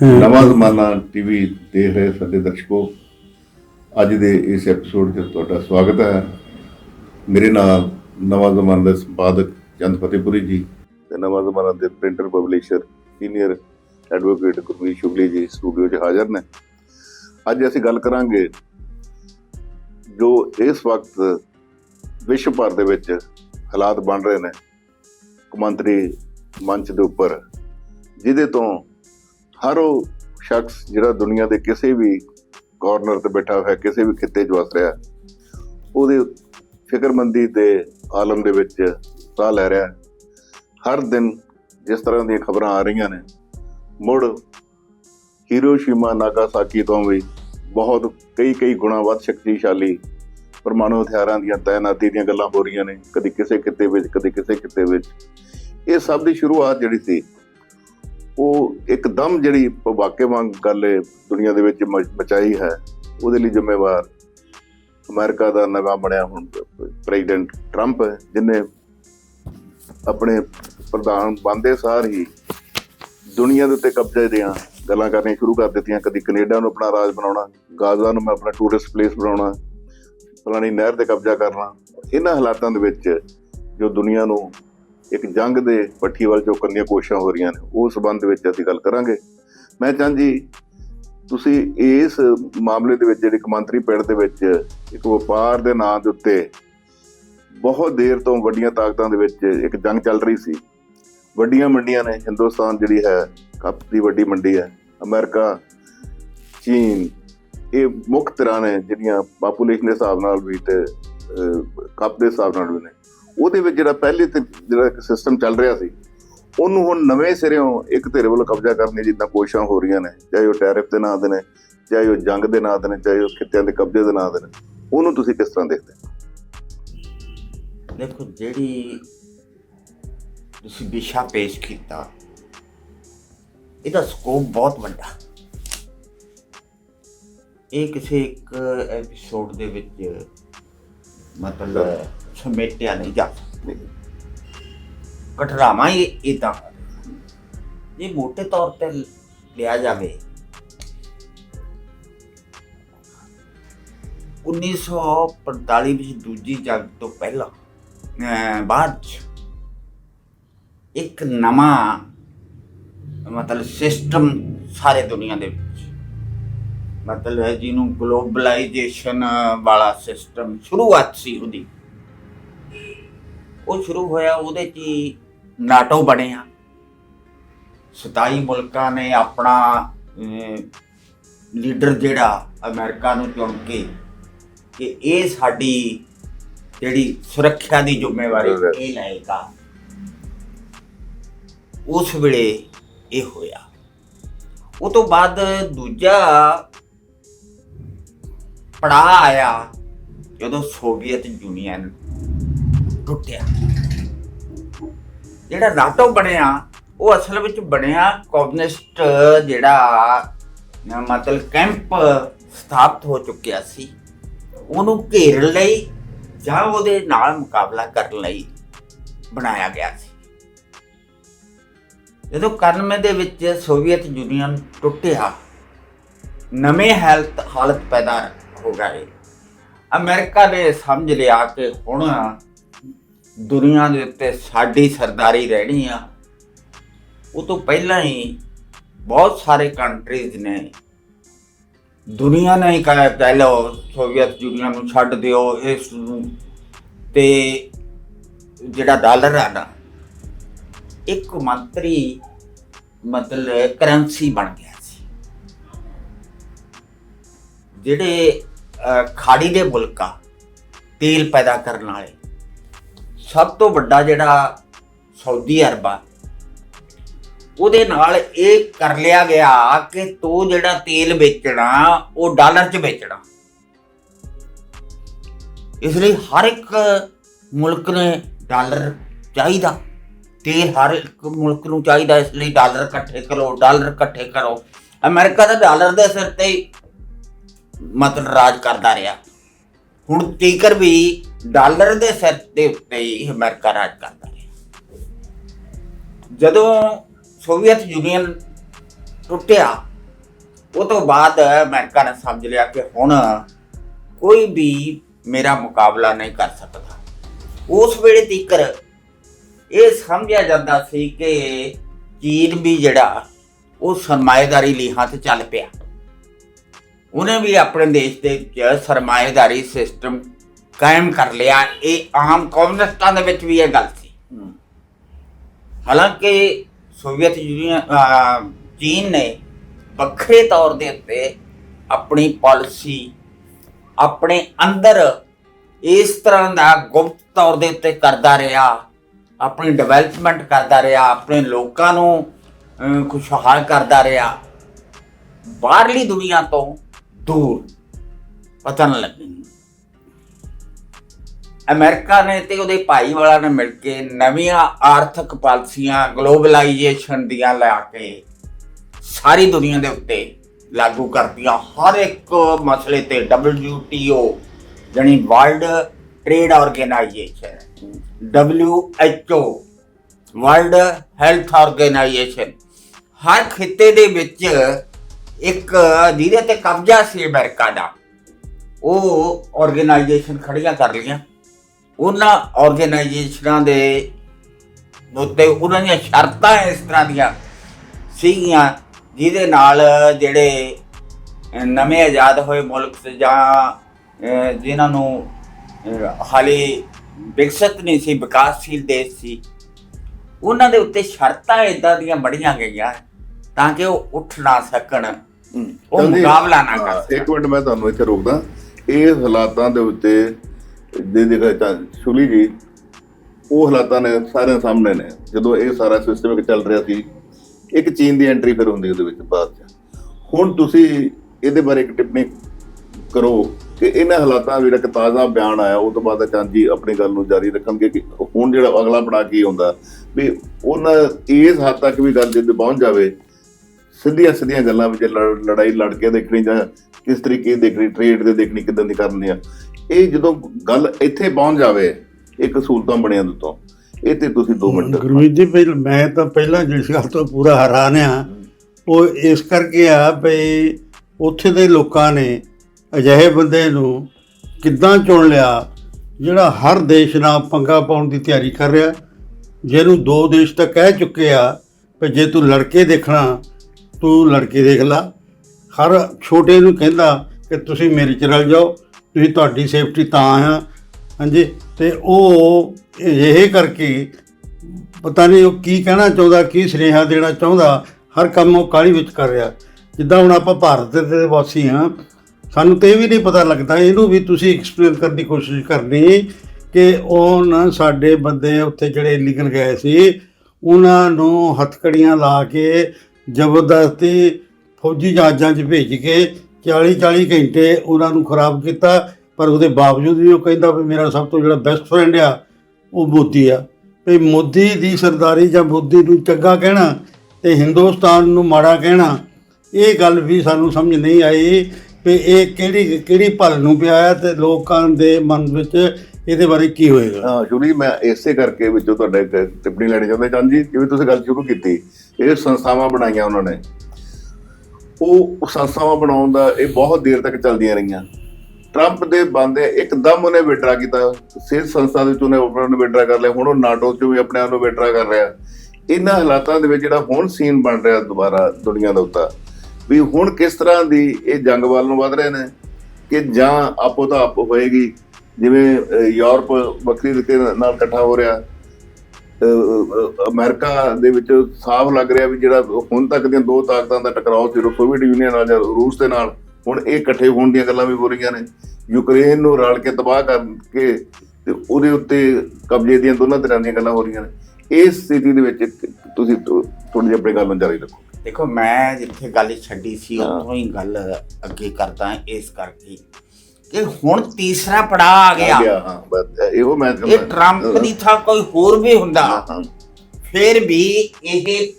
ਨਵਾਂ ਜ਼ਮਾਨਾ ਟੀਵੀ ਦੇਖ ਰਹੇ ਸਾਡੇ ਦਰਸ਼ਕੋ, ਅੱਜ ਦੇ ਇਸ ਐਪੀਸੋਡ 'ਚ ਤੁਹਾਡਾ ਸਵਾਗਤ ਹੈ। ਮੇਰੇ ਨਾਲ ਨਵਾਂ ਜ਼ਮਾਨਾ ਦੇ ਸੰਪਾਦਕ ਚੰਦ ਫਤਿਹਪੁਰੀ ਜੀ ਤੇ ਨਵਾਂ ਜ਼ਮਾਨਾ ਦੇ printer publisher senior advocate Gurmeet Shugli ji studio 'ਚ ਹਾਜ਼ਰ ਨੇ। ਅੱਜ ਅਸੀਂ ਗੱਲ ਕਰਾਂਗੇ ਜੋ ਇਸ ਵਕਤ ਵਿਸ਼ਵ ਭਰ ਦੇ ਵਿੱਚ ਹਾਲਾਤ ਬਣ ਰਹੇ ਨੇ। ਕੌਮਾਂਤਰੀ ਮੰਚ ਦੇ ਉੱਪਰ, ਜਿਹਦੇ ਤੋਂ ਹਰ ਉਹ ਸ਼ਖਸ ਜਿਹੜਾ ਦੁਨੀਆ ਦੇ ਕਿਸੇ ਵੀ ਕਾਰਨਰ ਤੇ ਬੈਠਾ ਹੋਇਆ, ਕਿਸੇ ਵੀ ਖਿੱਤੇ 'ਚ ਵਸ ਰਿਹਾ, ਉਹਦੇ ਫਿਕਰਮੰਦੀ ਦੇ ਆਲਮ ਦੇ ਵਿੱਚ ਸਾਹ ਲੈ ਰਿਹਾ। ਹਰ ਦਿਨ ਜਿਸ ਤਰ੍ਹਾਂ ਦੀਆਂ ਖਬਰਾਂ ਆ ਰਹੀਆਂ ਨੇ, ਮੁੜ ਹੀਰੋਸ਼ੀਮਾ ਨਾਗਾਸਾਕੀ ਤੋਂ ਵੀ ਬਹੁਤ ਕਈ ਕਈ ਗੁਣਾ ਵੱਧ ਸ਼ਕਤੀਸ਼ਾਲੀ ਪਰਮਾਣੂ ਹਥਿਆਰਾਂ ਦੀਆਂ ਤਾਇਨਾਤੀ ਦੀਆਂ ਗੱਲਾਂ ਹੋ ਰਹੀਆਂ ਨੇ, ਕਦੀ ਕਿਸੇ ਖਿੱਤੇ ਵਿੱਚ, ਕਦੀ ਕਿਸੇ ਖਿੱਤੇ ਵਿੱਚ। ਇਹ ਸਭ ਦੀ ਸ਼ੁਰੂਆਤ ਜਿਹੜੀ ਸੀ ਉਹ ਇੱਕਦਮ ਜਿਹੜੀ ਵਾਕੇ ਵਾਂਗ ਗੱਲ ਇਹ ਦੁਨੀਆ ਦੇ ਵਿੱਚ ਮ- ਮਚਾਈ ਹੈ, ਉਹਦੇ ਲਈ ਜ਼ਿੰਮੇਵਾਰ ਅਮਰੀਕਾ ਦਾ ਨਵਾਂ ਬਣਿਆ ਹੁਣ ਪ੍ਰੈਜ਼ੀਡੈਂਟ ਟਰੰਪ ਹੈ ਜਿਨੇ ਆਪਣੇ ਪ੍ਰਧਾਨ ਬੰਦੇ ਸਾਰ ਹੀ ਦੁਨੀਆ ਦੇ ਉੱਤੇ ਕਬਜ਼ੇ ਦੀਆਂ ਗੱਲਾਂ ਕਰਨੀਆਂ ਸ਼ੁਰੂ ਕਰ ਦਿੱਤੀਆਂ। ਕਦੀ ਕੈਨੇਡਾ ਨੂੰ ਆਪਣਾ ਰਾਜ ਬਣਾਉਣਾ, ਗਾਜ਼ਾ ਨੂੰ ਮੈਂ ਆਪਣਾ ਟੂਰਿਸਟ ਪਲੇਸ ਬਣਾਉਣਾ, ਫਲਾਣੀ ਨਹਿਰ ਤੇ ਕਬਜ਼ਾ ਕਰਨਾ। ਇਹਨਾਂ ਹਾਲਾਤਾਂ ਦੇ ਵਿੱਚ ਜੋ ਦੁਨੀਆ ਨੂੰ ਇੱਕ ਜੰਗ ਦੇ ਪੱਠੀ ਵੱਲ ਝੁਕਣ ਦੀਆਂ ਕੋਸ਼ਿਸ਼ਾਂ ਹੋ ਰਹੀਆਂ ਨੇ ਉਹ ਸਬੰਧ ਵਿੱਚ ਅਸੀਂ ਗੱਲ ਕਰਾਂਗੇ। ਮੈਂ ਚਾਹੁੰਦੀ ਤੁਸੀਂ ਇਸ ਮਾਮਲੇ ਦੇ ਵਿੱਚ ਜਿਹੜੀ ਕਮਾਂਤਰੀ ਪਿੰਡ ਦੇ ਵਿੱਚ ਇੱਕ ਵਪਾਰ ਦੇ ਨਾਂ ਦੇ ਉੱਤੇ ਬਹੁਤ ਦੇਰ ਤੋਂ ਵੱਡੀਆਂ ਤਾਕਤਾਂ ਦੇ ਵਿੱਚ ਇੱਕ ਜੰਗ ਚੱਲ ਰਹੀ ਸੀ। ਵੱਡੀਆਂ ਮੰਡੀਆਂ ਨੇ, ਹਿੰਦੁਸਤਾਨ ਜਿਹੜੀ ਹੈ, ਕੱਪ ਦੀ ਵੱਡੀ ਮੰਡੀ ਹੈ, ਅਮਰੀਕਾ, ਚੀਨ, ਇਹ ਮੁੱਖ ਤਰ੍ਹਾਂ ਨੇ ਜਿਹੜੀਆਂ ਪਾਪੂਲੇਸ਼ਨ ਦੇ ਹਿਸਾਬ ਨਾਲ ਵੀ ਤੇ ਕੱਪ ਦੇ ਹਿਸਾਬ ਨਾਲ ਵੀ ਨੇ। ਉਹਦੇ ਵਿੱਚ ਜਿਹੜਾ ਪਹਿਲੇ ਤੇ ਜਿਹੜਾ ਸਿਸਟਮ ਚੱਲ ਰਿਹਾ ਸੀ, ਉਹਨੂੰ ਹੁਣ ਨਵੇਂ ਸਿਰਿਓਂ ਇੱਕ ਧਿਰ ਵੱਲੋਂ ਕਬਜ਼ਾ ਕਰਨ ਦੀ ਜਿੱਦਾਂ ਕੋਸ਼ਿਸ਼ਾਂ ਹੋ ਰਹੀਆਂ ਨੇ, ਚਾਹੇ ਉਹ ਟੈਰਿਫ ਦੇ ਨਾਂ ਦੇ ਨੇ, ਚਾਹੇ ਉਹ ਜੰਗ ਦੇ ਨਾਂ ਦੇ ਨੇ, ਚਾਹੇ ਉਹ ਖਿੱਤਿਆਂ ਦੇ ਕਬਜ਼ੇ ਦੇ ਨਾਂ ਦੇ ਨੇ, ਉਹਨੂੰ ਤੁਸੀਂ ਕਿਸ ਤਰ੍ਹਾਂ ਦੇਖਦੇ ਦੇਖੋ, ਜਿਹੜੀ ਤੁਸੀਂ ਵਿਸ਼ਾ ਪੇਸ਼ ਕੀਤਾ, ਇਹਦਾ ਸਕੋਪ ਬਹੁਤ ਵੱਡਾ। ਇਹ ਕਿਸੇ ਇੱਕ ਐਪੀਸੋਡ ਦੇ ਵਿੱਚ ਮਤਲਬ ਸਮੇਟਿਆ ਨਹੀਂ ਜਾ ਸਕਦਾ। ਘਟਨਾਵਾਂ ਹੀ ਇਦਾਂ ਇਹ ਮੋਟੇ ਤੌਰ ਤੇ ਲਿਆ ਜਾਵੇ 1945 ਵਿੱਚ ਦੂਜੀ ਜੰਗ ਤੋਂ ਪਹਿਲਾਂ, ਅਹ ਬਾਅਦ 'ਚ ਇੱਕ ਨਵਾਂ ਮਤਲਬ ਸਿਸਟਮ ਸਾਰੇ ਦੁਨੀਆ ਦੇ ਵਿੱਚ ਮਤਲਬ ਹੈ ਜਿਹਨੂੰ ਗਲੋਬਲਾਈਜੇਸ਼ਨ ਵਾਲਾ ਸਿਸਟਮ ਸ਼ੁਰੂਆਤ ਸੀ ਉਹਦੀ। ਉਹ ਸ਼ੁਰੂ ਹੋਇਆ ਉਹਦੇ 'ਚ ਹੀ ਨਾਟੋ ਬਣਿਆ 27 ਮੁਲਕਾਂ ਨੇ ਆਪਣਾ ਲੀਡਰ ਜਿਹੜਾ ਅਮਰੀਕਾ ਨੂੰ ਚੁਣ ਕੇ ਕਿ ਇਹ ਸਾਡੀ ਜਿਹੜੀ ਸੁਰੱਖਿਆ ਦੀ ਜ਼ਿੰਮੇਵਾਰੀ ਇਹ ਲਏਗਾ ਉਸ ਵੇਲੇ ਇਹ ਹੋਇਆ। ਉਹ ਤੋਂ ਬਾਅਦ ਦੂਜਾ ਪੜਾ ਆਇਆ ਜਦੋਂ ਸੋਵੀਅਤ ਯੂਨੀਅਨ ਟੁੱਟਿਆ। ਜਿਹੜਾ ਨਾਟੋ ਬਣਿਆ, ਉਹ ਅਸਲ ਵਿੱਚ ਬਣਿਆ ਕਮਿਊਨਿਸਟ ਜਿਹੜਾ ਮਤਲਬ ਕੈਂਪ ਸਥਾਪਿਤ ਹੋ ਚੁੱਕਿਆ ਸੀ। ਉਹਨੂੰ ਘੇਰਨ ਲਈ ਜਾਂ ਉਹਦੇ ਨਾਲ ਮੁਕਾਬਲਾ ਕਰਨ ਲਈ ਬਣਾਇਆ ਗਿਆ ਸੀ। ਜਦੋਂ 91 ਦੇ ਵਿੱਚ ਸੋਵੀਅਤ ਯੂਨੀਅਨ ਟੁੱਟਿਆ, ਨਵੇਂ ਹਾਲਤ ਹਾਲਤ ਪੈਦਾ ਹੋ ਗਏ। ਅਮਰੀਕਾ ਨੇ ਸਮਝ ਲਿਆ ਕਿ ਹੁਣ ਦੁਨੀਆ ਦੇ ਉੱਤੇ ਸਾਡੀ ਸਰਦਾਰੀ ਰਹਿਣੀ ਆ, ਉਹ ਤੋਂ ਪਹਿਲਾਂ ਹੀ ਬਹੁਤ ਸਾਰੇ ਕੰਟਰੀਜ਼ ਨੇ ਦੁਨੀਆ ਨੇ ਹੀ ਕਹਿ ਲਓ ਸੋਵੀਅਤ ਯੂਨੀਅਨ ਨੂੰ ਛੱਡ ਦਿਓ, ਇਸ ਨੂੰ। ਤੇ ਜਿਹੜਾ ਡਾਲਰ ਆ ਨਾ, ਇੱਕ ਮੰਤਰੀ ਮਤਲਬ ਕਰੰਸੀ ਬਣ ਗਿਆ ਸੀ। ਜਿਹੜੇ ਖਾੜੀ ਦੇ ਮੁਲਕਾਂ, ਤੇਲ ਪੈਦਾ ਕਰਨ ਵਾਲੇ ਸਭ ਤੋਂ ਵੱਡਾ ਜਿਹੜਾ ਸਾਊਦੀ ਅਰਬ ਆ, ਉਹਦੇ ਨਾਲ ਇਹ ਕਰ ਲਿਆ ਗਿਆ ਕਿ ਤੂੰ ਜਿਹੜਾ ਤੇਲ ਵੇਚਣਾ, ਉਹ ਡਾਲਰ 'ਚ ਵੇਚਣਾ। ਇਸ ਲਈ ਹਰ ਇੱਕ ਮੁਲਕ ਨੇ ਡਾਲਰ ਚਾਹੀਦਾ। ਤੇਲ ਹਰ ਇੱਕ ਮੁਲਕ ਨੂੰ ਚਾਹੀਦਾ, ਇਸ ਲਈ ਡਾਲਰ ਇਕੱਠੇ ਕਰੋ, ਡਾਲਰ ਇਕੱਠੇ ਕਰੋ। ਅਮਰੀਕਾ ਦਾ ਡਾਲਰ ਦੇ ਸਿਰ ਤੇ ਮਤਲਬ ਰਾਜ ਕਰਦਾ ਰਿਹਾ। ਹੁਣ ਤੀਕਰ ਵੀ ਡਾਲਰ ਦੇ ਸਿਰ ਦੇ ਉੱਤੇ ਹੀ ਅਮਰੀਕਾ ਰਾਜ ਕਰਦਾ ਰਿਹਾ। ਜਦੋਂ ਸੋਵੀਅਤ ਯੂਨੀਅਨ ਟੁੱਟਿਆ, ਉਹ ਤੋਂ ਬਾਅਦ ਅਮਰੀਕਾ ਨੇ ਸਮਝ ਲਿਆ ਕਿ ਹੁਣ ਕੋਈ ਵੀ ਮੇਰਾ ਮੁਕਾਬਲਾ ਨਹੀਂ ਕਰ ਸਕਦਾ। ਉਸ ਵੇਲੇ ਤੀਕਰ ਇਹ ਸਮਝਿਆ ਜਾਂਦਾ ਸੀ ਕਿ ਚੀਨ ਵੀ ਜਿਹੜਾ, ਉਹ ਸਰਮਾਏਦਾਰੀ ਲੀਹਾਂ ਤੇ ਚੱਲ ਪਿਆ। ਉਹਨੇ ਵੀ ਆਪਣੇ ਦੇਸ਼ ਦੇ ਵਿੱਚ ਸਰਮਾਏਦਾਰੀ ਸਿਸਟਮ ਕਾਇਮ ਕਰ ਲਿਆ ਇਹ ਆਮ ਕਮਿਊਨਿਸਟਾਂ ਦੇ ਵਿੱਚ ਵੀ ਇਹ ਗੱਲ ਸੀ। ਹਾਲਾਂਕਿ ਸੋਵੀਅਤ ਯੂਨੀਅਨ ਚੀਨ ਨੇ ਵੱਖਰੇ ਤੌਰ ਦੇ ਉੱਤੇ ਆਪਣੀ ਪਾਲਿਸੀ ਆਪਣੇ ਅੰਦਰ ਇਸ ਤਰ੍ਹਾਂ ਦਾ ਗੁਪਤ ਤੌਰ ਦੇ ਉੱਤੇ ਕਰਦਾ ਰਿਹਾ ਆਪਣੀ ਡਿਵੈਲਪਮੈਂਟ ਕਰਦਾ ਰਿਹਾ ਆਪਣੇ ਲੋਕਾਂ ਨੂੰ ਖੁਸ਼ਹਾਲ ਕਰਦਾ ਰਿਹਾ। ਬਾਹਰਲੀ ਦੁਨੀਆ ਤੋਂ ਦੂਰ ਪਤਾ ਨਾ ਲੱਗੇ ਅਮਰੀਕਾ ਨੇ ਤੇ ਉਹਦੇ ਭਾਈਵਾਲਾ ਨੇ ਮਿਲ ਕੇ ਨਵੀਆਂ ਆਰਥਿਕ ਪਾਲਿਸੀਆਂ, ਗਲੋਬਲਾਈਜੇਸ਼ਨ ਦੀਆਂ ਲਿਆ ਕੇ ਸਾਰੀ ਦੁਨੀਆ ਦੇ ਉੱਤੇ ਲਾਗੂ ਕਰਤੀਆਂ। ਹਰ ਇੱਕ ਮਸਲੇ ਤੇ WTO ਜਾਨੀ world trade organisation WHO world health organisation ਹਰ ਖਿੱਤੇ ਦੇ ਵਿੱਚ ਇੱਕ ਜਿਹਦੇ ਤੇ ਕਬਜ਼ਾ ਸੀ ਅਮਰੀਕਾ ਦਾ, ਉਹ ਆਰਗੇਨਾਈਜੇਸ਼ਨ ਖੜੀਆਂ ਕਰ ਲਈਆਂ। ਉਹਨਾਂ ਆਰਗੇਨਾਈਜੇਸ਼ਨਾਂ ਦੇ ਉੱਤੇ ਉਹਨਾਂ ਦੀਆਂ ਸ਼ਰਤਾਂ ਇਸ ਤਰ੍ਹਾਂ ਦੀਆਂ ਸੀਗੀਆਂ ਜਿਹਦੇ ਨਾਲ ਜਿਹੜੇ ਨਵੇਂ ਆਜ਼ਾਦ ਹੋਏ ਮੁਲਕ ਜਾਂ ਜਿਨ੍ਹਾਂ ਨੂੰ ਹਾਲੇ ਵਿਕਸਿਤ ਨਹੀਂ ਸੀ ਵਿਕਾਸਸ਼ੀਲ ਦੇਸ਼ ਸੀ ਉਹਨਾਂ ਦੇ ਉੱਤੇ ਸ਼ਰਤਾਂ ਇਦਾਂ ਦੀਆਂ ਬੜੀਆਂ ਗਈਆਂ ਤਾਂ ਕਿ ਉਹ ਉੱਠ ਨਾ ਸਕਣ ਉਹ ਮੁਕਾਬਲਾ ਨਾ ਕਰ ਇੱਕ ਮਿੰਟ ਮੈਂ ਤੁਹਾਨੂੰ ਇੱਥੇ ਰੋਕਦਾ। ਇਹ ਹਾਲਾਤਾਂ ਦੇ ਉੱਤੇ ਦੇ ਦੇਖਾ ਸ਼ੁਲੀ ਜੀ ਉਹ ਹਾਲਾਤਾਂ ਨੇ ਸਾਰਿਆਂ ਸਾਹਮਣੇ ਨੇ। ਜਦੋਂ ਇਹ ਸਾਰਾ ਸਿਸਟਮ ਚੱਲ ਰਿਹਾ ਸੀ, ਇੱਕ ਚੀਨ ਦੀ ਐਂਟਰੀ ਫਿਰ ਹੁੰਦੀ ਉਹਦੇ ਵਿੱਚ ਬਾਅਦ ਚ। ਹੁਣ ਤੁਸੀਂ ਇਹਦੇ ਬਾਰੇ ਇੱਕ ਟਿੱਪਣੀ ਕਰੋ ਕਿ ਇਹਨਾਂ ਹਾਲਾਤਾਂ ਜਿਹੜਾ ਇੱਕ ਤਾਜ਼ਾ ਬਿਆਨ ਆਇਆ, ਉਹ ਤੋਂ ਬਾਅਦ ਚੰਦ ਜੀ ਆਪਣੀ ਗੱਲ ਨੂੰ ਜਾਰੀ ਰੱਖਣਗੇ ਕਿ ਹੁਣ ਜਿਹੜਾ ਅਗਲਾ ਪੜਾ ਕੀ ਹੁੰਦਾ। ਵੀ ਉਹਨਾਂ ਇਸ ਹੱਦ ਤੱਕ ਵੀ ਗੱਲ ਜਿੱਦ ਪਹੁੰਚ ਜਾਵੇ, ਸਿੱਧੀਆਂ ਸਿੱਧੀਆਂ ਗੱਲਾਂ ਵਿੱਚ ਲੜ- ਲੜਾਈ ਲੜ ਕੇ ਦੇਖਣੀ ਜਾਂ ਕਿਸ ਤਰੀਕੇ ਦੀ ਦੇਖਣੀ ਟ੍ਰੇਡ ਦੇ ਦੇਖਣੀ, ਕਿਦਾਂ ਦੀ ਕਰਨੀ ਆ। ਇਹ ਜਦੋਂ ਗੱਲ ਇੱਥੇ ਪਹੁੰਚ ਜਾਵੇ ਇੱਕ ਸਹੂਲਤਾਂ ਬਣਿਆ ਤੋਂ। ਇਹ ਤੇ ਤੁਸੀਂ 2 ਮਿੰਟ ਗੁਰਮੀਤ ਜੀ, ਪਹਿਲ, ਮੈਂ ਤਾਂ ਪਹਿਲਾਂ ਜਿਸ ਗੱਲ ਤੋਂ ਪੂਰਾ ਹੈਰਾਨ ਆ। ਉਹ ਇਸ ਕਰਕੇ ਆ ਵੀ ਉੱਥੇ ਦੇ ਲੋਕਾਂ ਨੇ ਅਜਿਹੇ ਬੰਦੇ ਨੂੰ ਕਿੱਦਾਂ ਚੁਣ ਲਿਆ, ਜਿਹੜਾ ਹਰ ਦੇਸ਼ ਨਾਲ ਪੰਗਾ ਪਾਉਣ ਦੀ ਤਿਆਰੀ ਕਰ ਰਿਹਾ, ਜਿਹਨੂੰ ਦੋ ਦੇਸ਼ ਤਾਂ ਕਹਿ ਚੁੱਕੇ ਆ ਵੀ ਜੇ ਤੂੰ ਲੜਕੇ ਦੇਖਣਾ, ਤੂੰ ਲੜਕੇ ਦੇਖ ਲਾ। ਹਰ ਛੋਟੇ ਨੂੰ ਕਹਿੰਦਾ ਕਿ ਤੁਸੀਂ ਮੇਰੇ ਚ ਰਲ ਜਾਓ ਤੁਸੀਂ ਤੁਹਾਡੀ ਸੇਫਟੀ ਤਾਂ ਆ ਹਾਂਜੀ, ਤੇ ਉਹ ਇਹ ਕਰਕੇ ਪਤਾ ਨਹੀਂ ਉਹ ਕੀ ਕਹਿਣਾ ਚਾਹੁੰਦਾ, ਕੀ ਸੁਨੇਹਾ ਦੇਣਾ ਚਾਹੁੰਦਾ, ਹਰ ਕੰਮ ਉਹ ਕਾਹਲੀ ਵਿੱਚ ਕਰ ਰਿਹਾ। ਜਿੱਦਾਂ ਹੁਣ ਆਪਾਂ ਭਾਰਤ ਦੇ ਵਾਸੀ ਹਾਂ, ਸਾਨੂੰ ਤੇ ਇਹ ਵੀ ਨਹੀਂ ਪਤਾ ਲੱਗਦਾ, ਇਹਨੂੰ ਵੀ ਤੁਸੀਂ ਐਕਸਪਲੇਨ ਕਰਨ ਦੀ ਕੋਸ਼ਿਸ਼ ਕਰਨੀ ਕਿ ਉਹ ਨਾ ਸਾਡੇ ਬੰਦੇ ਉੱਥੇ ਜਿਹੜੇ ਇਲੀਗਲ ਗਏ ਸੀ, ਉਹਨਾਂ ਨੂੰ ਹੱਥਕੜੀਆਂ ਲਾ ਕੇ ਜ਼ਬਰਦਸਤੀ ਫੌਜੀ ਜਹਾਜ਼ਾਂ 'ਚ ਭੇਜ ਕੇ 40 40 ਘੰਟੇ ਉਹਨਾਂ ਨੂੰ ਖਰਾਬ ਕੀਤਾ, ਪਰ ਉਹਦੇ ਬਾਵਜੂਦ ਵੀ ਉਹ ਕਹਿੰਦਾ ਵੀ ਮੇਰਾ ਸਭ ਤੋਂ ਜਿਹੜਾ ਬੈਸਟ ਫਰੈਂਡ ਆ, ਉਹ ਮੋਦੀ ਆ। ਵੀ ਮੋਦੀ ਦੀ ਸਰਦਾਰੀ ਜਾਂ ਮੋਦੀ ਨੂੰ ਚੰਗਾ ਕਹਿਣਾ ਤੇ ਹਿੰਦੁਸਤਾਨ ਨੂੰ ਮਾੜਾ ਕਹਿਣਾ, ਇਹ ਗੱਲ ਵੀ ਸਾਨੂੰ ਸਮਝ ਨਹੀਂ ਆਈ ਵੀ ਇਹ ਕਿਹੜੀ ਕਿਹੜੀ ਭਲ ਨੂੰ ਪਿਆ ਹੈ ਤੇ ਲੋਕਾਂ ਦੇ ਮਨ ਵਿੱਚ ਇਹਦੇ ਬਾਰੇ ਕੀ ਹੋਏਗਾ। ਹਾਂ ਸ਼ੁਲੀ ਮੈਂ ਇਸੇ ਕਰਕੇ ਵਿੱਚੋਂ ਤੁਹਾਡੇ ਇੱਕ ਟਿੱਪਣੀ ਲੈਣੀ ਚਾਹੁੰਦਾ। ਚੰਦ ਜੀ, ਜਿਵੇਂ ਤੁਸੀਂ ਗੱਲ ਸ਼ੁਰੂ ਕੀਤੀ, ਇਹ ਸੰਸਥਾਵਾਂ ਬਣਾਈਆਂ ਉਹਨਾਂ ਨੇ। ਉਹ ਸੰਸਥਾਵਾਂ ਬਣਾਉਣ ਦਾ ਇਹ ਬਹੁਤ ਦੇਰ ਤੱਕ ਚੱਲਦੀਆਂ ਰਹੀਆਂ। ਟਰੰਪ ਦੇ ਬੰਦੇ ਇੱਕਦਮ ਉਹਨੇ ਵਿਡਰਾ ਕੀਤਾ। ਸਿਹਤ ਸੰਸਥਾ ਦੇ ਵਿੱਚ ਉਹਨੇ ਆਪਣਾ ਨੂੰ ਵਿਡਰਾ ਕਰ ਲਿਆ। ਹੁਣ ਉਹ ਨਾਟੋ ਚ ਵੀ ਆਪਣੇ ਆਪ ਨੂੰ ਵਿਡਰਾ ਕਰ ਰਿਹਾ। ਇਹਨਾਂ ਹਾਲਾਤਾਂ ਦੇ ਵਿੱਚ ਜਿਹੜਾ ਹੁਣ ਸੀਨ ਬਣ ਰਿਹਾ ਦੁਬਾਰਾ ਦੁਨੀਆ ਦੇ ਉੱਤੇ, ਵੀ ਹੁਣ ਕਿਸ ਤਰ੍ਹਾਂ ਦੀ ਇਹ ਜੰਗ ਵੱਲ ਨੂੰ ਵਧ ਰਹੇ ਨੇ ਕਿ ਜਾਂ ਆਪੋ ਤਾਂ ਆਪ ਹੋਏਗੀ। ਜਿਵੇਂ ਯੂਰਪ ਵੱਖਰੀ ਤਰੀਕੇ ਨਾਲ ਇਕੱਠਾ ਹੋ ਰਿਹਾ। ਅਮਰੀਕਾ ਦੇ ਵਿੱਚ ਸਾਫ਼ ਲੱਗ ਰਿਹਾ ਵੀ ਜਿਹੜਾ ਹੁਣ ਤੱਕ ਦੀਆਂ ਦੋ ਤਾਕਤਾਂ ਦਾ ਟਕਰਾਅ ਸੀ ਸੋਵੀਅਤ ਯੂਨੀਅਨ ਨਾਲ ਜਾਂ ਰੂਸ ਦੇ ਨਾਲ ਹੁਣ ਇਹ ਇਕੱਠੇ ਹੋਣ ਦੀਆਂ ਗੱਲਾਂ ਵੀ ਹੋ ਰਹੀਆਂ ਨੇ। ਯੂਕਰੇਨ ਨੂੰ ਰਲ ਕੇ ਤਬਾਹ ਕਰਕੇ ਤੇ ਉਹਦੇ ਉੱਤੇ ਕਬਜ਼ੇ ਦੀਆਂ ਦੋਨਾਂ ਤਰ੍ਹਾਂ ਦੀਆਂ ਗੱਲਾਂ ਹੋ ਰਹੀਆਂ ਨੇ। ਇਸ ਸਥਿਤੀ ਦੇ ਵਿੱਚ ਤੁਸੀਂ ਥੋੜੀ ਜਿਹੀ ਆਪਣੀ ਗੱਲ ਨੂੰ ਜਾਰੀ ਰੱਖੋ। ਦੇਖੋ ਮੈਂ ਜਿੱਥੇ ਗੱਲ ਛੱਡੀ ਸੀ। ਉੱਥੋਂ ਹੀ ਗੱਲ ਅੱਗੇ ਕਰਦਾ ਇਸ ਕਰਕੇ ਕਿ ਹੁਣ ਤੀਸਰਾ ਪੜਾਅ ਆ ਗਿਆ। ਹਾਂ ਬਸ ਇਹੋ ਮੈਂ ਇਹ ਟਰੰਪ ਦੀ ਥਾਂ ਕੋਈ ਹੋਰ ਵੀ ਹੁੰਦਾ ਹਾਂ। ਫਿਰ ਵੀ ਇਹ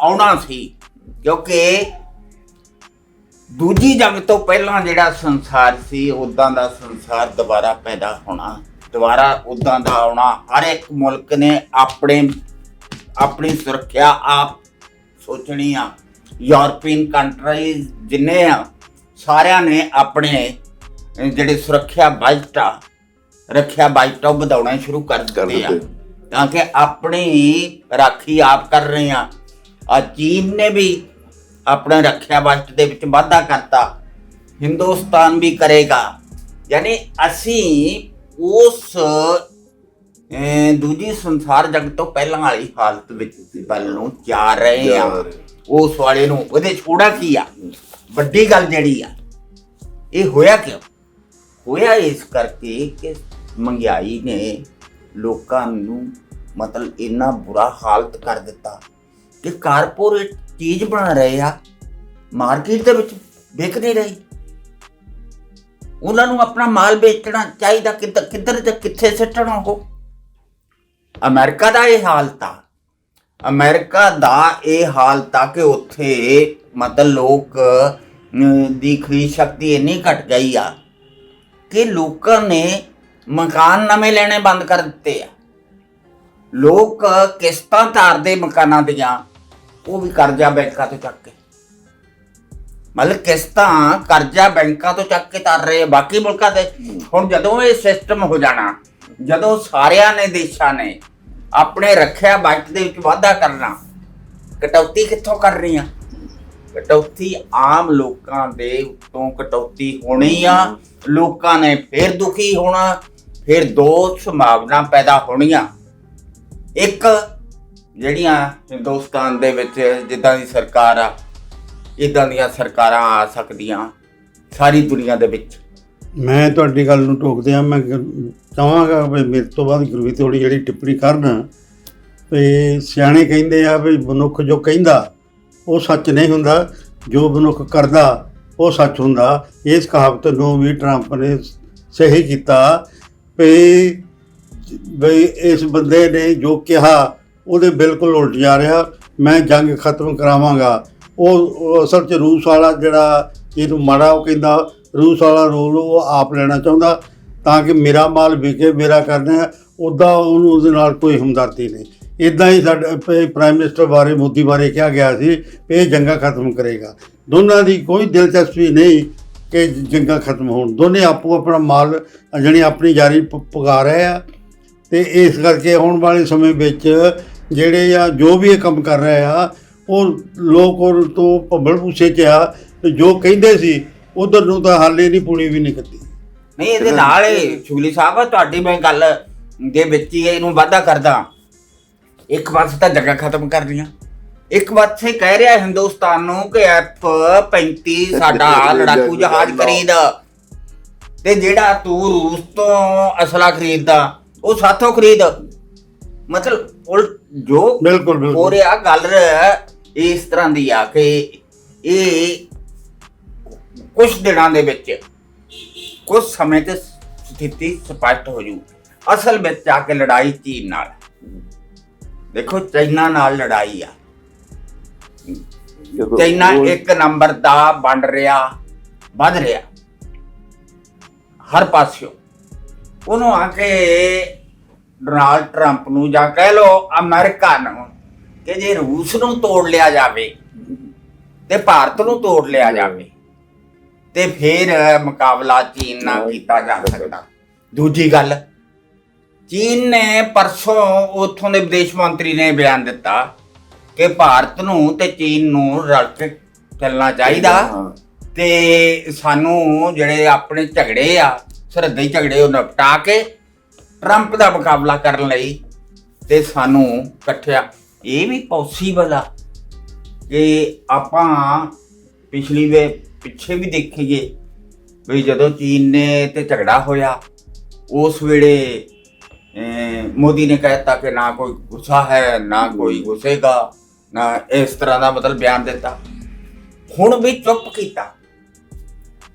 ਆਉਣਾ ਸੀ ਕਿਉਂਕਿ ਦੂਜੀ ਜੰਗ ਤੋਂ ਪਹਿਲਾਂ ਜਿਹੜਾ ਸੰਸਾਰ ਸੀ ਉਦਾਂ ਦਾ ਸੰਸਾਰ ਦੁਬਾਰਾ ਪੈਦਾ ਹੋਣਾ ਦੁਬਾਰਾ ਉਦਾਂ ਦਾ ਆਉਣਾ ਹਰ ਇੱਕ ਮੁਲਕ ਨੇ ਆਪਣੇ ਆਪਣੀ ਸੁਰੱਖਿਆ ਆਪ ਸੋਚਣੀ ਆ। ਯੂਰਪੀਅਨ ਕੰਟਰੀਜ਼ ਜਿੰਨੇ ਆ ਸਾਰਿਆਂ ਨੇ ਆਪਣੇ ਅਹ, ਜਿਹੜੇ ਸੁਰੱਖਿਆ ਬਜਟ ਆ ਰੱਖਿਆ ਬਜਟ ਉਹ ਵਧਾਉਣਾ ਸ਼ੁਰੂ ਕਰ ਕਰ ਦਿੱਤੇ ਆ। ਦਿੱਤੇ। ਤਾਂ ਕਿ ਆਪਣੀ ਰਾਖੀ ਆਪ ਕਰ ਰਹੇ ਆ। ਆ ਚੀਨ ਨੇ ਵੀ ਆਪਣੇ ਰੱਖਿਆ ਬਜਟ ਦੇ ਵਿੱਚ ਵਾਧਾ ਕਰਤਾ। ਹਿੰਦੁਸਤਾਨ ਵੀ ਕਰੇਗਾ। ਯਾਨੀ ਅਸੀਂ ਉਸ ਅਹ, ਦੂਜੀ ਸੰਸਾਰ ਜੰਗ ਤੋਂ ਪਹਿਲਾਂ ਵਾਲੀ ਹਾਲਤ ਵਿੱਚ ਵੱਲ ਨੂੰ ਜਾ ਰਹੇ ਆ। ਜਾ ਰਹੇ। ਉਸ ਵਾਲੇ ਨੂੰ। ਉਹਦੇ ਛੋੜਾ ਕੀ ਆ? ਵੱਡੀ ਗੱਲ ਜਿਹੜੀ ਆ ਇਹ ਹੋਇਆ ਕਿਉਂ? ਹੋਇਆ ਇਸ ਕਰਕੇ ਕਿ ਮਹਿੰਗਾਈ ਨੇ ਲੋਕਾਂ ਨੂੰ ਮਤਲਬ ਇੰਨਾ ਬੁਰਾ ਹਾਲਤ ਕਰ ਦਿੱਤਾ ਕਿ ਕਾਰਪੋਰੇਟ ਚੀਜ਼ ਬਣਾ ਰਹੇ ਆ, ਮਾਰਕੀਟ ਦੇ ਵਿੱਚ ਵਿਕ ਨਹੀਂ ਰਹੀ। ਉਹਨਾਂ ਨੂੰ ਆਪਣਾ ਮਾਲ ਵੇਚਣਾ ਚਾਹੀਦਾ ਕਿੱਧਰ ਕਿੱਧਰ ਤੇ ਕਿੱਥੇ ਸਿੱਟਣਾ ਉਹ? ਅਮਰੀਕਾ ਦਾ ਇਹ ਹਾਲਤ ਆ। ਅਮਰੀਕਾ ਦਾ ਇਹ ਹਾਲਤ ਆ ਕਿ ਉੱਥੇ ਮਤਲਬ ਲੋਕ ਦੀ ਖਰੀਦ ਸ਼ਕਤੀ ਇੰਨੀ ਘਟ ਗਈ ਆ ਕਿ ਲੋਕਾਂ ਨੇ ਮਕਾਨ ਨਵੇਂ ਲੈਣੇ ਬੰਦ ਕਰ ਦਿੱਤੇ ਆ। ਲੋਕ ਕਿਸ਼ਤਾਂ ਧਾਰਦੇ ਮਕਾਨਾਂ ਦੀਆਂ, ਉਹ ਵੀ ਕਰਜ਼ਾ ਬੈਂਕਾਂ ਤੋਂ ਚੱਕ ਕੇ। ਮਤਲਬ ਕਿਸ਼ਤਾਂ ਕਰਜ਼ਾ ਬੈਂਕਾਂ ਤੋਂ ਚੱਕ ਕੇ ਤਾਰ ਰਹੇ ਆ, ਬਾਕੀ ਮੁਲਕਾਂ ਦੇ ਹੁਣ ਜਦੋਂ ਇਹ ਸਿਸਟਮ ਹੋ ਜਾਣਾ, ਜਦੋਂ ਸਾਰਿਆਂ ਨੇ, ਦੇਸ਼ਾਂ ਨੇ ਆਪਣੇ ਰੱਖਿਆ ਬਜਟ ਦੇ ਵਿੱਚ ਵਾਧਾ ਕਰਨਾ, ਕਟੌਤੀ ਕਿੱਥੋਂ ਕਰ ਆ ਕਟੌਤੀ ਆਮ ਲੋਕਾਂ ਦੇ ਉੱਤੋਂ ਕਟੌਤੀ ਹੋਣੀ ਆ। ਲੋਕਾਂ ਨੇ ਫੇਰ ਦੁਖੀ ਹੋਣਾ, ਫਿਰ ਦੋ ਸੰਭਾਵਨਾ ਪੈਦਾ ਹੋਣੀਆਂ। ਇੱਕ, ਜਿਹੜੀਆਂ ਹਿੰਦੁਸਤਾਨ ਦੇ ਵਿੱਚ ਜਿੱਦਾਂ ਦੀ ਸਰਕਾਰ ਆ, ਇਦਾਂ ਦੀਆਂ ਸਰਕਾਰਾਂ ਆ ਸਕਦੀਆਂ ਸਾਰੀ ਦੁਨੀਆ ਦੇ ਵਿੱਚ। ਮੈਂ ਤੁਹਾਡੀ ਗੱਲ ਨੂੰ ਟੋਕਦੇ ਮੈਂ ਚਾਹਾਂਗਾ ਵੀ ਮੇਰੇ ਤੋਂ ਬਾਅਦ ਗੁਰਵੀ ਥੋੜੀ ਜਿਹੜੀ ਟਿੱਪਣੀ ਕਰਨ ਤੇ ਸਿਆਣੇ ਕਹਿੰਦੇ ਆ ਵੀ ਮਨੁੱਖ ਜੋ ਕਹਿੰਦਾ ਉਹ ਸੱਚ ਨਹੀਂ ਹੁੰਦਾ, ਜੋ ਮਨੁੱਖ ਕਰਦਾ, ਉਹ ਸੱਚ ਹੁੰਦਾ। ਇਸ ਕਹਾਵਤ ਨੂੰ ਵੀ ਟਰੰਪ ਨੇ ਸਹੀ ਕੀਤਾ ਵੀ ਵੀ ਇਸ ਬੰਦੇ ਨੇ ਜੋ ਕਿਹਾ, ਉਹਦੇ ਬਿਲਕੁਲ ਉਲਟ ਜਾ ਰਿਹਾ। ਮੈਂ ਜੰਗ ਖਤਮ ਕਰਾਵਾਂਗਾ। ਉਹ ਉਹ ਅਸਲ 'ਚ ਰੂਸ ਵਾਲਾ ਜਿਹੜਾ ਇਹਨੂੰ ਮਾੜਾ ਉਹ ਕਹਿੰਦਾ, ਰੂਸ ਵਾਲਾ ਰੋਲ ਉਹ ਆਪ ਲੈਣਾ ਚਾਹੁੰਦਾ, ਤਾਂ ਕਿ ਮੇਰਾ ਮਾਲ ਵਿਕੇ, ਮੇਰਾ ਕਰਨਾ ਉਦਾਂ ਉਹਨੂੰ ਉਹਦੇ ਨਾਲ ਕੋਈ ਹਮਦਰਦੀ ਨਹੀਂ। ਇਦਾਂ ਹੀ ਸਾਡੇ ਪ੍ਰਾਈਮ ਮਿਨਿਸਟਰ ਬਾਰੇ, ਮੋਦੀ ਬਾਰੇ ਕਿਹਾ ਗਿਆ ਸੀ ਵੀ ਇਹ ਜੰਗਾਂ ਖਤਮ ਕਰੇਗਾ। ਦੋਨਾਂ ਦੀ ਕੋਈ ਦਿਲਚਸਪੀ ਨਹੀਂ ਕਿ ਜੰਗਾਂ ਖਤਮ ਹੋਣ। ਦੋਨੇ ਆਪੋ ਆਪਣਾ ਮਾਲ, ਜਾਣੀ ਆਪਣੀ ਜਾਰੀ ਪ- ਪੁਗਾ ਰਹੇ ਆ। ਤੇ ਇਸ ਕਰਕੇ ਆਉਣ ਵਾਲੇ ਸਮੇਂ ਵਿੱਚ ਜਿਹੜੇ ਆ, ਜੋ ਵੀ ਇਹ ਕੰਮ ਕਰ ਰਹੇ ਆ, ਉਹ ਲੋਕ ਉਹ ਤੋਂ ਭੰਬਲ ਭੂਸੇ ਚ ਆ ਜੋ ਕਹਿੰਦੇ ਸੀ, ਉਧਰ ਨੂੰ ਤਾਂ ਹਾਲੇ ਨਹੀਂ ਪੂਣੀ ਵੀ ਨਹੀਂ ਕੀਤੀ ਨਹੀਂ, ਇਹਦੇ ਨਾਲ ਹੀ ਸ਼ੁਗਲੀ ਸਾਹਿਬ, ਤੁਹਾਡੀ ਮੈਂ ਗੱਲ ਦੇ ਵਿੱਚ ਹੀ ਇਹਨੂੰ ਵਾਧਾ ਕਰਦਾ। ਇੱਕ ਪਾਸੇ ਤਾਂ ਜਗ੍ਹਾ ਖਤਮ ਕਰ ਰਹੀਆਂ ਇੱਕ ਪਾਸੇ ਕਹਿ ਰਿਹਾ ਹਿੰਦੁਸਤਾਨ ਨੂੰ ਕਿ ਐਫ 35 ਸਾਡਾ ਲੜਾਕੂ ਜਹਾਜ਼ ਖਰੀਦ। ਤੇ ਜਿਹੜਾ ਤੂੰ ਰੂਸ ਤੋਂ ਅਸਲਾ ਖਰੀਦਦਾ ਉਹ ਸਾਥੋਂ ਖਰੀਦ। ਮਤਲਬ ਉਲਟ ਜੋ ਬਿਲਕੁਲ ਹੋ ਬਿਲਕੁਲ ਰਿਹਾ ਗੱਲ ਇਸ ਤਰ੍ਹਾਂ ਦੀ ਆ ਕਿ ਇਹ ਕੁਝ ਦਿਨਾਂ ਦੇ ਵਿੱਚ ਕੁਝ ਸਮੇਂ ਤੇ ਸਥਿਤੀ ਸਪਸ਼ਟ ਹੋ ਜੂ। ਅਸਲ ਵਿੱਚ ਆ ਕੇ ਲੜਾਈ ਚੀਨ ਨਾਲ। ਹੈ। ਦੇਖੋ ਚਾਈਨਾ ਨਾਲ ਲੜਾਈ ਆ। ਜਦੋਂ ਚਾਈਨਾ ਉਹ- ਇੱਕ ਨੰਬਰ ਦਾ ਬਣ ਰਿਹਾ ਵੱਧ ਰਿਹਾ। ਹਰ ਪਾਸਿਓਂ। ਉਹਨੂੰ ਆ ਕੇ ਡੋਨਾਲਡ ਟਰੰਪ ਨੂੰ ਜਾਂ ਕਹਿ ਲੋ ਅਮਰੀਕਾ ਨੂੰ ਕਿ ਜੇ ਰੂਸ ਨੂੰ ਤੋੜ ਲਿਆ ਜਾਵੇ ਤੇ ਭਾਰਤ ਨੂੰ ਤੋੜ ਲਿਆ ਜਾਵੇ ਤੇ ਫਿਰ ਮੁਕਾਬਲਾ ਚੀਨ ਨਾਲ ਕੀਤਾ ਜਾ ਸਕਦਾ। ਦੂਜੀ ਗੱਲ ਚੀਨ ਨੇ ਪਰਸੋਂ ਉੱਥੋਂ ਦੇ ਵਿਦੇਸ਼ ਮੰਤਰੀ ਨੇ ਬਿਆਨ ਦਿੱਤਾ ਕਿ ਭਾਰਤ ਨੂੰ ਤੇ ਚੀਨ ਨੂੰ ਰਲ ਕੇ ਚੱਲਣਾ ਚਾਹੀਦਾ। ਤੇ ਸਾਨੂੰ ਜਿਹੜੇ ਆਪਣੇ ਝਗੜੇ ਆ ਸਰਹੱਦੀ ਝਗੜੇ ਉਹ ਨਿਪਟਾ ਕੇ ਟਰੰਪ ਦਾ ਮੁਕਾਬਲਾ ਕਰਨ ਲਈ ਤੇ ਸਾਨੂੰ ਇਕੱਠਿਆ ਇਹ ਵੀ ਪੋਸੀਬਲ ਆ ਕਿ ਆਪਾਂ ਪਿਛਲੀ ਵੇ ਪਿੱਛੇ ਵੀ ਦੇਖੀਏ ਵੀ ਜਦੋਂ ਚੀਨ ਨੇ ਤੇ ਝਗੜਾ ਹੋਇਆ ਉਸ ਵੇਲੇ ਮੋਦੀ ਨੇ ਕਹਿਤਾ ਕਿ ਨਾ ਕੋਈ ਗੁੱਸਾ ਹੈ, ਨਾ ਕੋਈ ਗੁੱਸੇਗਾ, ਨਾ ਇਸ ਤਰ੍ਹਾਂ ਦਾ ਮਤਲਬ ਬਿਆਨ ਦਿੱਤਾ। ਹੁਣ ਵੀ ਚੁੱਪ ਕੀਤਾ।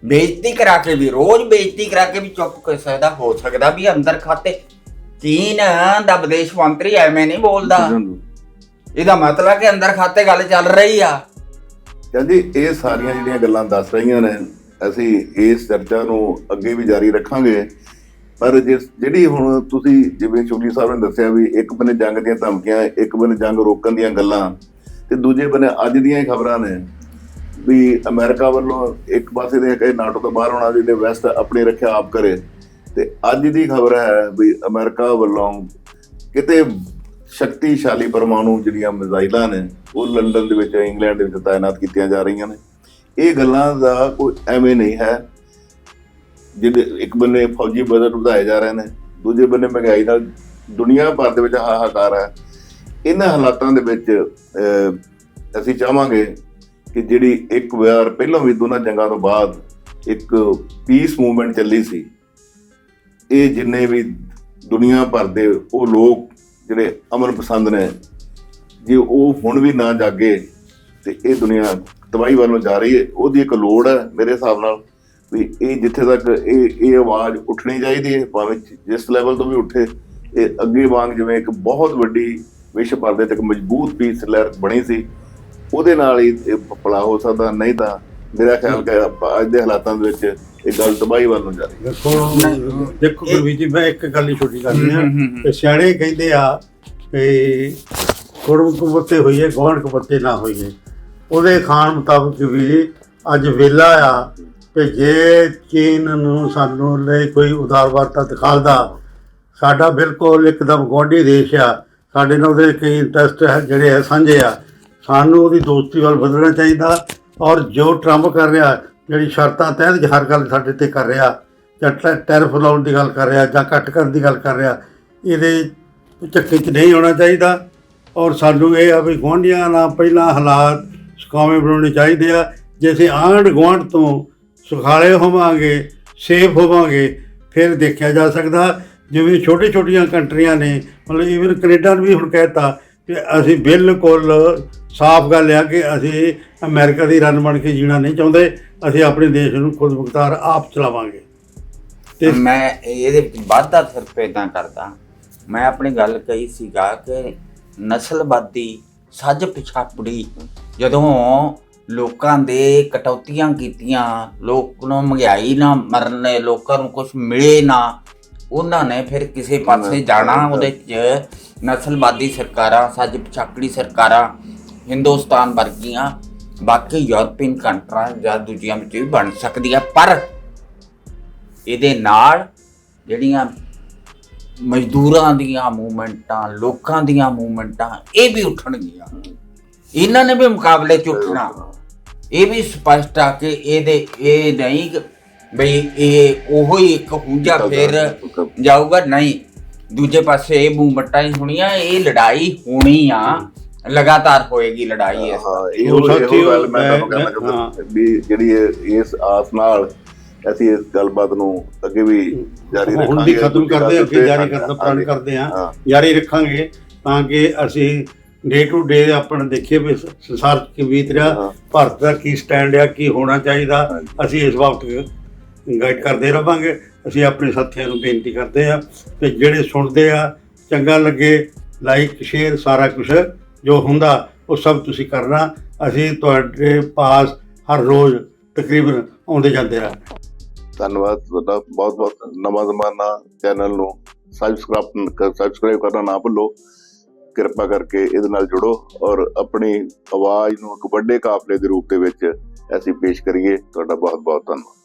ਬੇਇੱਜ਼ਤੀ ਕਰਾ ਕੇ ਵੀ, ਰੋਜ਼ ਬੇਇੱਜ਼ਤੀ ਕਰਾ ਕੇ ਵੀ ਚੁੱਪ ਕਰ ਸਕਦਾ, ਹੋ ਸਕਦਾ ਵੀ ਅੰਦਰ ਖਾਤੇ। ਚੀਨ ਦਾ ਵਿਦੇਸ਼ ਮੰਤਰੀ ਐਵੇਂ ਨਹੀਂ ਬੋਲਦਾ। ਇਹਦਾ ਮਤਲਬ ਹੈ ਕਿ ਅੰਦਰ ਖਾਤੇ ਗੱਲ ਚੱਲ ਰਹੀ ਆ। ਕਹਿੰਦੇ, ਇਹ ਸਾਰੀਆਂ ਜਿਹੜੀਆਂ ਗੱਲਾਂ ਦੱਸ ਰਹੀਆਂ ਨੇ, ਅਸੀਂ ਇਸ ਚਰਚਾ ਨੂੰ ਅੱਗੇ ਵੀ ਜਾਰੀ ਰੱਖਾਂਗੇ। ਪਰ ਜਿਸ ਜਿਹੜੀ ਹੁਣ ਤੁਸੀਂ ਜਿਵੇਂ ਚੋਲੀ ਸਾਹਿਬ ਨੇ ਦੱਸਿਆ ਵੀ ਇੱਕ ਬੰਨੇ ਜੰਗ ਦੀਆਂ ਧਮਕੀਆਂ, ਇੱਕ ਬੰਨੇ ਜੰਗ ਰੋਕਣ ਦੀਆਂ ਗੱਲਾਂ ਤੇ ਦੂਜੇ ਬੰਨੇ ਅੱਜ ਦੀਆਂ ਹੀ ਖਬਰਾਂ ਨੇ ਵੀ ਅਮਰੀਕਾ ਵੱਲੋਂ ਇੱਕ ਪਾਸੇ ਦੇ ਕਿ ਨਾਟੋ ਤੋਂ ਬਾਹਰ ਹੋਣਾ ਜਿਹਦੇ ਵੈਸਟ ਆਪਣੀ ਰੱਖਿਆ ਆਪ ਕਰੇ ਤੇ ਅੱਜ ਦੀ ਖਬਰ ਹੈ ਵੀ ਅਮਰੀਕਾ ਵੱਲੋਂ ਕਿਤੇ ਸ਼ਕਤੀਸ਼ਾਲੀ ਪਰਮਾਣੂ ਜਿਹੜੀਆਂ ਮਿਜ਼ਾਈਲਾਂ ਨੇ, ਉਹ ਲੰਡਨ ਦੇ ਵਿੱਚ ਇੰਗਲੈਂਡ ਦੇ ਵਿੱਚ ਤਾਇਨਾਤ ਕੀਤੀਆਂ ਜਾ ਰਹੀਆਂ ਨੇ। ਇਹ ਗੱਲਾਂ ਦਾ ਕੋਈ ਐਵੇਂ ਨਹੀਂ ਹੈ ਜਿਹਦੇ ਇੱਕ ਬੰਨੇ ਫੌਜੀ ਬਜਟ ਵਧਾਏ ਜਾ ਰਹੇ ਨੇ, ਦੂਜੇ ਬੰਨੇ ਮਹਿੰਗਾਈ ਨਾਲ ਦੁਨੀਆ ਭਰ ਦੇ ਵਿੱਚ ਹਾਹਾਕਾਰ ਹੈ ਇਹਨਾਂ ਹਾਲਾਤਾਂ ਦੇ ਵਿੱਚ ਅਸੀਂ ਚਾਹਾਂਗੇ ਕਿ ਜਿਹੜੀ ਇੱਕ ਵਾਰ ਪਹਿਲਾਂ ਵੀ ਦੋਨਾਂ ਜੰਗਾਂ ਤੋਂ ਬਾਅਦ ਇੱਕ ਪੀਸ ਮੂਵਮੈਂਟ ਚੱਲੀ ਸੀ, ਇਹ ਜਿੰਨੇ ਵੀ ਦੁਨੀਆ ਭਰ ਦੇ ਉਹ ਲੋਕ ਜਿਹੜੇ ਅਮਨ ਪਸੰਦ ਨੇ, ਜੇ ਉਹ ਹੁਣ ਵੀ ਨਾ ਜਾਗੇ ਤੇ ਇਹ ਦੁਨੀਆ ਤਬਾਹੀ ਵੱਲੋਂ ਜਾ ਰਹੀ ਹੈ, ਉਹਦੀ ਇੱਕ ਲੋੜ ਹੈ ਮੇਰੇ ਹਿਸਾਬ ਨਾਲ। ਵੀ ਇਹ ਜਿੱਥੇ ਤੱਕ ਇਹ ਇਹ ਆਵਾਜ਼ ਉੱਠਣੀ ਚਾਹੀਦੀ ਹੈ ਭਾਵੇਂ ਜਿਸ ਲੈਵਲ ਤੋਂ ਵੀ ਉੱਠੇ ਇਹ ਅੱਗੇ ਵਾਂਗ ਜਿਵੇਂ ਇੱਕ ਬਹੁਤ ਵੱਡੀ ਵਿਸ਼ਵ ਭਰ ਦੇ ਤੇ ਇੱਕ ਮਜ਼ਬੂਤ ਪੀਸ ਲਹਿਰ ਬਣੀ ਸੀ ਉਹਦੇ ਨਾਲ ਹੀ ਭਲਾ ਹੋ ਸਕਦਾ ਨਹੀਂ ਤਾਂ ਮੇਰਾ ਖਿਆਲ ਆਪਾਂ ਅੱਜ ਦੇ ਹਾਲਾਤਾਂ ਦੇ ਵਿੱਚ ਇਹ ਗੱਲ ਤਬਾਹੀ ਵੱਲ ਨੂੰ ਜਾ ਰਹੀ ਹੈ। ਦੇਖੋ ਦੇਖੋ ਗੁਰਵੀਰ ਜੀ ਮੈਂ ਇੱਕ ਗੱਲ ਹੀ ਛੋਟੀ ਕਰਨੀ ਆ ਹੂੰ, ਹੂੰ, ਹੂੰ। ਤੇ ਸਿਆਣੇ ਕਹਿੰਦੇ ਆ ਕਿ ਕੁੜਮ ਕੁਬਤੇ ਹੋਈਏ ਗੋਹਣ ਕੁਬਤੇ ਨਾ ਹੋਈਏ। ਉਹਦੇ ਖਾਨ ਮੁਤਾਬਕ ਵੀ ਅੱਜ ਵੇਲਾ ਆ ਕਿ ਜੇ ਚੀਨ ਨੂੰ ਸਾਨੂੰ ਲਈ ਕੋਈ ਉਦਾਰਵਾਰਤਾ ਦਿਖਾਲਦਾ, ਸਾਡਾ ਬਿਲਕੁਲ ਇੱਕਦਮ ਗੁਆਂਢੀ ਦੇਸ਼ ਆ। ਸਾਡੇ ਨਾਲ ਉਹਦੇ ਕਈ ਇੰਟਰਸਟ ਹੈ, ਜਿਹੜੇ ਹੈ, ਸਾਂਝੇ ਆ। ਸਾਨੂੰ ਉਹਦੀ ਦੋਸਤੀ ਵੱਲ ਵਧਣਾ ਚਾਹੀਦਾ ਔਰ ਜੋ ਟਰੰਪ ਕਰ ਰਿਹਾ, ਜਿਹੜੀ ਸ਼ਰਤਾਂ ਤਹਿਤ ਹਰ ਗੱਲ ਸਾਡੇ ਤੇ ਕਰ ਰਿਹਾ, ਜਾਂ ਟੈ- ਟੈਰਿਫ ਲਾਉਣ ਦੀ ਗੱਲ ਕਰ ਰਿਹਾ, ਜਾਂ ਘੱਟ ਕਰਨ ਦੀ ਗੱਲ ਕਰ ਰਿਹਾ, ਇਹਦੇ ਚੱਕੇ 'ਚ ਨਹੀਂ ਆਉਣਾ ਚਾਹੀਦਾ। ਔਰ ਸਾਨੂੰ ਇਹ ਆ ਵੀ ਗੁਆਂਢੀਆਂ ਨਾਲ ਪਹਿਲਾਂ ਹਾਲਾਤ ਸੁਖਾਵੇਂ ਬਣਾਉਣੇ ਚਾਹੀਦੇ ਆ। ਜੇ ਅਸੀਂ ਆਂਢ ਗੁਆਂਢ ਤੋਂ ਸੁਖਾਲੇ ਹੋਵਾਂਗੇ, ਸੇਫ ਹੋਵਾਂਗੇ, ਫਿਰ ਦੇਖਿਆ ਜਾ ਸਕਦਾ ਜਿਵੇਂ ਛੋਟੇ ਛੋਟੀਆਂ ਕੰਟਰੀਆਂ ਨੇ, ਮਤਲਬ ਇਵਨ ਕੈਨੇਡਾ ਨੇ ਵੀ ਹੁਣ ਕਹਿਤਾ ਕਿ ਅਸੀਂ ਬਿਲਕੁਲ ਸਾਫ਼ ਗੱਲ ਆ ਕਿ ਅਸੀਂ ਅਮਰੀਕਾ ਦੀ ਰਨ ਬਣ ਕੇ ਜੀਣਾ ਨਹੀਂ ਚਾਹੁੰਦੇ, ਅਸੀਂ ਆਪਣੇ ਦੇਸ਼ ਨੂੰ ਖੁਦ ਮੁਖਤਾਰ ਆਪ ਚਲਾਵਾਂਗੇ। ਤੇ ਮੈਂ ਇਹਦੇ ਵਿੱਚ ਵਾਧਾ ਸਿਰਫ ਇਦਾਂ ਕਰਦਾ, ਮੈਂ ਆਪਣੀ ਗੱਲ ਕਹੀ ਸੀਗਾ ਕਿ ਨਸਲਵਾਦੀ ਸੱਜ ਪਿਛਾਪੜੀ ਜਦੋਂ ਲੋਕਾਂ ਦੇ ਕਟੌਤੀਆਂ ਕੀਤੀਆਂ ਲੋਕ ਨੂੰ ਮਹਿੰਗਾਈ ਨਾ ਮਰਨੇ ਲੋਕਾਂ ਨੂੰ ਕੁਝ ਮਿਲੇ ਨਾ ਉਹਨਾਂ ਨੇ ਫਿਰ ਕਿਸੇ ਪਾਸੇ ਜਾਣਾ ਉਹਦੇ 'ਚ ਨਸਲਵਾਦੀ ਸਰਕਾਰਾਂ ਸੱਜ ਪਿਛਾਕੜੀ ਸਰਕਾਰਾਂ ਹਿੰਦੁਸਤਾਨ ਵਰਗੀਆਂ ਬਾਕੀ ਯੂਰਪੀਅਨ ਕੰਟਰਾਂ ਜਾਂ ਦੂਜੀਆਂ ਵਿੱਚ ਵੀ ਬਣ ਸਕਦੀਆਂ ਪਰ ਇਹਦੇ ਨਾਲ ਜਿਹੜੀਆਂ ਮਜ਼ਦੂਰਾਂ ਦੀਆਂ ਮੂਵਮੈਂਟਾਂ ਲੋਕਾਂ ਦੀਆਂ ਮੂਵਮੈਂਟਾਂ ਇਹ ਵੀ ਉੱਠਣਗੀਆਂ। ਇਹਨਾਂ ਨੇ ਵੀ ਮੁਕਾਬਲੇ 'ਚ ਉੱਠਣਾ। ਇਹ ਵੀ ਸਪਸ਼ਟ ਆ ਕਿ ਇਹਦੇ ਇਹ ਨਹੀਂ ਬਈ ਇਹ ਉਹੋ ਹੀ ਇੱਕ ਹੁੰਜਾ ਫੇਰ ਜਾਊਗਾ ਨਹੀਂ। ਦੂਜੇ ਪਾਸੇ ਇਹ ਮੂਵਮੈਂਟਾਂ ਹੀ ਹੋਣੀਆਂ ਇਹ ਲੜਾਈ ਹੋਣੀ ਆ। ਲਗਾਤਾਰ ਹੋਏਗੀ ਲੜਾਈ ਇਸ ਹਾਂ ਇਹ ਉਹ ਗੱਲ ਮੈਂ ਤੁਹਾਨੂੰ ਕਹਿਣਾ। ਚਾਹੁੰਦਾ ਵੀ ਜਿਹੜੀ ਇਸ ਆਸ ਨਾਲ ਅਸੀਂ ਇਸ ਗੱਲਬਾਤ ਨੂੰ ਅੱਗੇ ਵੀ ਜਾਰੀ ਰੱਖਾਂਗੇ ਹੁਣ ਵੀ ਖਤਮ ਕਰਦੇ ਆ ਅੱਗੇ ਜਾਰੀ ਹਾਂ, ਪ੍ਰਾਣ ਕਰਦੇ ਆ ਹਾਂ। ਜਾਰੀ ਰੱਖਾਂਗੇ ਤਾਂ ਕਿ ਅਸੀਂ ਡੇ ਟੂ ਡੇ ਆਪਣਾ ਦੇਖੀਏ ਵੀ ਸੰਸਾਰ 'ਚ ਕੀ ਬੀਤ ਰਿਹਾ। ਭਾਰਤ ਦਾ ਕੀ ਸਟੈਂਡ ਆ ਕੀ ਹੋਣਾ ਚਾਹੀਦਾ। ਅਸੀਂ ਇਸ ਵਕਤ ਗਾਈਡ ਕਰਦੇ ਰਵਾਂਗੇ ਅਸੀਂ ਆਪਣੇ ਸਾਥੀਆਂ ਨੂੰ ਬੇਨਤੀ ਕਰਦੇ ਆ ਕਿ ਜਿਹੜੇ ਸੁਣਦੇ ਆ ਚੰਗਾ ਲੱਗੇ ਲਾਈਕ ਸ਼ੇਅਰ ਸਾਰਾ ਕੁਝ ਜੋ ਹੁੰਦਾ ਉਹ ਸਭ ਤੁਸੀਂ ਕਰਨਾ ਅਸੀਂ ਤੁਹਾਡੇ ਪਾਸ ਹਰ ਰੋਜ਼ ਤਕਰੀਬਨ ਆਉਂਦੇ ਜਾਂਦੇ ਰਹਾਂਗੇ ਧੰਨਵਾਦ ਤੁਹਾਡਾ ਬਹੁਤ ਬਹੁਤ ਨਵਾਂ ਜ਼ਮਾਨਾ ਚੈਨਲ ਨੂੰ ਸਬਸਕ੍ਰਾਈਬ ਸਬਸਕ੍ਰਾਈਬ ਕਰਨਾ ਨਾ ਭੁੱਲੋ ਕਿਰਪਾ ਕਰਕੇ ਇਹਦੇ ਨਾਲ ਜੁੜੋ ਔਰ ਆਪਣੀ ਆਵਾਜ਼ ਨੂੰ ਇੱਕ ਵੱਡੇ ਕਾਫਲੇ ਦੇ ਰੂਪ ਦੇ ਵਿੱਚ ਅਸੀਂ ਪੇਸ਼ ਕਰੀਏ। ਤੁਹਾਡਾ ਬਹੁਤ ਬਹੁਤ ਧੰਨਵਾਦ।